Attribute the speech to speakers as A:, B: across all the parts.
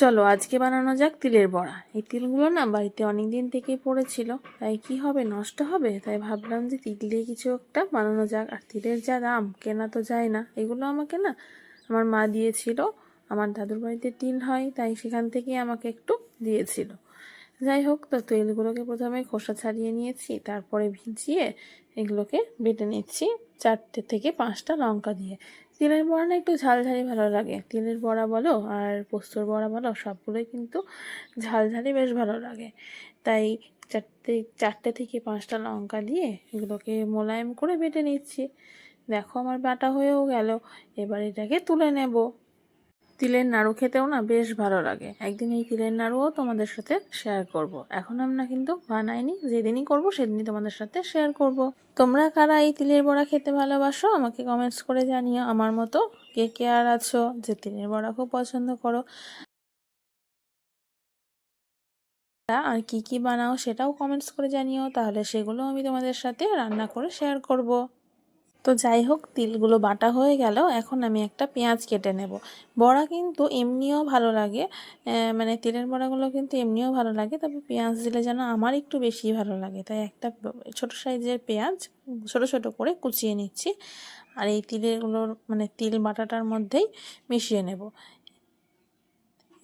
A: চলো, আজকে বানানো যাক তিলের বড়া। এই তিলগুলো না বাড়িতে অনেক দিন থেকেই পড়েছিল, তাই কি হবে, নষ্ট হবে? তাই ভাবলাম যে তিল দিয়ে কিছু একটা বানানো যাক। আর তিলের যা দাম, কেনা তো যায় না। এগুলো আমাকে না আমার মা দিয়েছিল। আমার দাদুর বাড়িতে তিল হয়, তাই সেখান থেকে আমাকে একটু দিয়েছিল। যাই হোক, তো তেলগুলোকে প্রথমে খোসা ছাড়িয়ে নিয়েছি, তারপরে ভিজিয়ে এগুলোকে বেটে নিচ্ছি চারটে থেকে পাঁচটা লঙ্কা দিয়ে। তিলের বড়া না একটু ঝালঝালি ভালো লাগে। তিলের বড়া বলো আর পোস্তর বড়া বলো, সবগুলোই কিন্তু ঝালঝালি বেশ ভালো লাগে। তাই চারটে চারটে থেকে পাঁচটা লঙ্কা দিয়ে এগুলোকে মোলায়েম করে বেটে নিচ্ছি। দেখো আমার বাটা হয়েও গেল, এবার এটাকে তুলে নেব। তিলের নাড়ু খেতেও না বেশ ভালো লাগে একদিন এই তিলের নাড়ুও তোমাদের সাথে শেয়ার করব। এখন আমরা কিন্তু বানাইনি, যেদিনই করব সেদিনই তোমাদের সাথে শেয়ার করব। তোমরা কারা এই তিলের বড়া খেতে ভালোবাসো আমাকে কমেন্টস করে জানিও আমার মতো কে কে আর আছো যে তিলের বড়া খুব পছন্দ করো আর কি কি বানাও সেটাও কমেন্টস করে জানিও তাহলে সেগুলো আমি তোমাদের সাথে রান্না করে শেয়ার করব। তো যাই হোক, তিলগুলো বাটা হয়ে গেল এখন আমি একটা পেঁয়াজ কেটে নেব। বড়া কিন্তু এমনিও ভালো লাগে মানে তিলের বড়াগুলো কিন্তু এমনিও ভালো লাগে, তবে পেঁয়াজ দিলে যেন আমার একটু বেশি ভালো লাগে। তাই একটা ছোট সাইজের পেঁয়াজ ছোট ছোট করে কুচিয়ে নিচ্ছি, আর এই তিলেরগুলোর মানে তিল বাটাটার মধ্যেই মিশিয়ে নেব।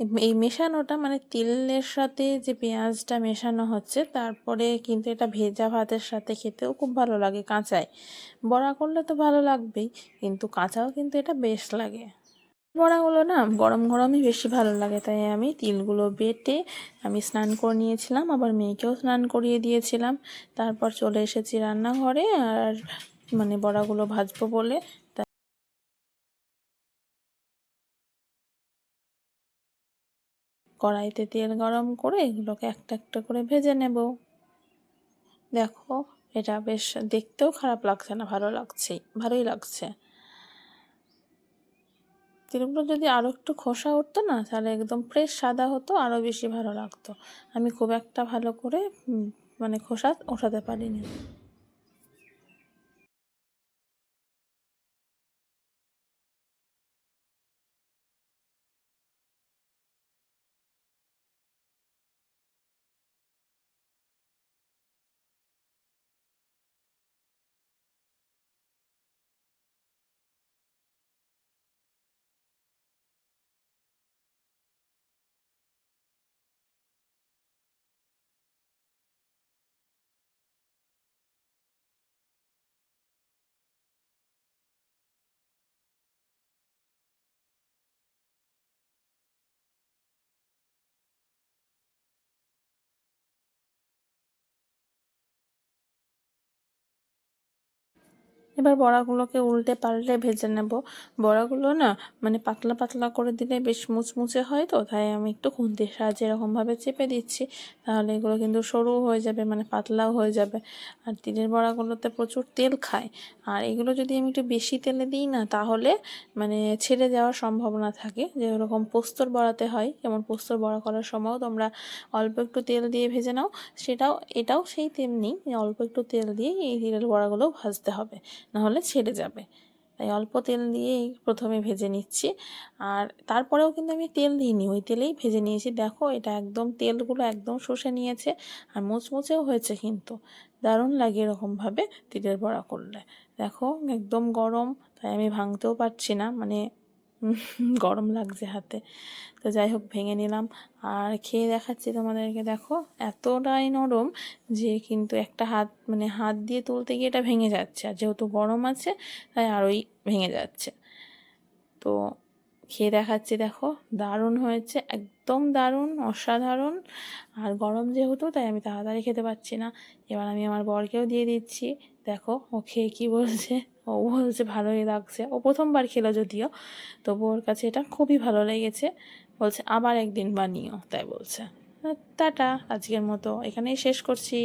A: এই মেশানোটা মানে তিলের সাথে যে পেঁয়াজটা মেশানো হচ্ছে, তারপরে কিন্তু এটা ভেজা ভাতের সাথে খেতেও খুব ভালো লাগে কাঁচায়। বড়া করলে তো ভালো লাগবেই, কিন্তু কাঁচাও কিন্তু এটা বেশ লাগে। বড়াগুলো না গরম গরমই বেশি ভালো লাগে, তাই আমি তিলগুলো বেটে আমি স্নান করে নিয়েছিলাম, আবার মেয়েকেও স্নান করিয়ে দিয়েছিলাম। তারপর চলে এসেছি রান্নাঘরে, আর মানে বড়াগুলো ভাজবো বলে। কড়াইতে তেল গরম করে এগুলোকে একটা একটা করে ভেজে নেব। দেখো, এটা বেশ দেখতেও খারাপ লাগছে না, ভালো লাগছেই ভালোই লাগছে। তিলগুলো যদি আরও একটু খোসা উঠতো না, তাহলে একদম ফ্রেশ সাদা হতো আরও বেশি ভালো লাগতো। আমি খুব একটা ভালো করে মানে খোসা ওঠাতে পারিনি। এবার বড়াগুলোকে উল্টে পাল্টে ভেজে নেব। বড়াগুলো না মানে পাতলা পাতলা করে দিলে বেশ মুচমুচে হয় তো, তাই আমি একটু খুন্তির সাহায্যে এরকমভাবে চেপে দিচ্ছি। তাহলে এগুলো কিন্তু সরু হয়ে যাবে মানে পাতলাও হয়ে যাবে। আর তিলের বড়াগুলোতে প্রচুর তেল খায়। আর এগুলো যদি আমি একটু বেশি তেলে দিই না, তাহলে মানে ছেড়ে যাওয়ার সম্ভাবনা থাকে। যে ওরকম পোস্তর বড়াতে হয়, যেমন পোস্তর বড়া করার সময়ও তোমরা অল্প একটু তেল দিয়ে ভেজে নাও। সেটাও, এটাও সেই তেমনি, অল্প একটু তেল দিয়ে এই তিলের বড়াগুলো ভাজতে হবে। নাহলে ছেড়ে যাবে। তাই অল্প তেল দিয়েই প্রথমে ভেজে নিচ্ছি। আর তারপরেও কিন্তু আমি তেল দিইনি, ওই তেলেই ভেজে নিয়েছি। দেখো, এটা একদম তেলগুলো একদম শুষে নিয়েছে আর মুচমুচেও হয়েছে কিন্তু। দারুণ লাগে এরকমভাবে তিলের বড়া করলে। দেখো, একদম গরম, তাই আমি ভাঙতেও পারছি না। মানে গরম লাগছে হাতে। তো যাই হোক, ভেঙে নিলাম। আর খেয়ে দেখাচ্ছি তোমাদেরকে, দেখো, এতটাই নরম যে কিন্তু একটা হাত মানে হাত দিয়ে তুলতে গিয়ে এটা ভেঙে যাচ্ছে। আর যেহেতু গরম আছে, তাই আরোই ভেঙে যাচ্ছে। তো খেয়ে দেখাচ্ছি, দেখো, দারুণ হয়েছে, একদম দারুণ, অসাধারণ। আর গরম যেহেতু, তাই আমি তাড়াতাড়ি খেতে পারছি না। এবার আমি আমার বরকেও দিয়ে দিচ্ছি। দেখো, ও খেয়ে কী বলছে? ও বলছে, ভালোই লাগছে। ও প্রথমবার খেলো যদিও, তবু ওর কাছে এটা খুবই ভালো লেগেছে। বলছে, আবার একদিন বানিও। তাই বলছে। টাটা, আজকের মতো এখানেই শেষ করছি।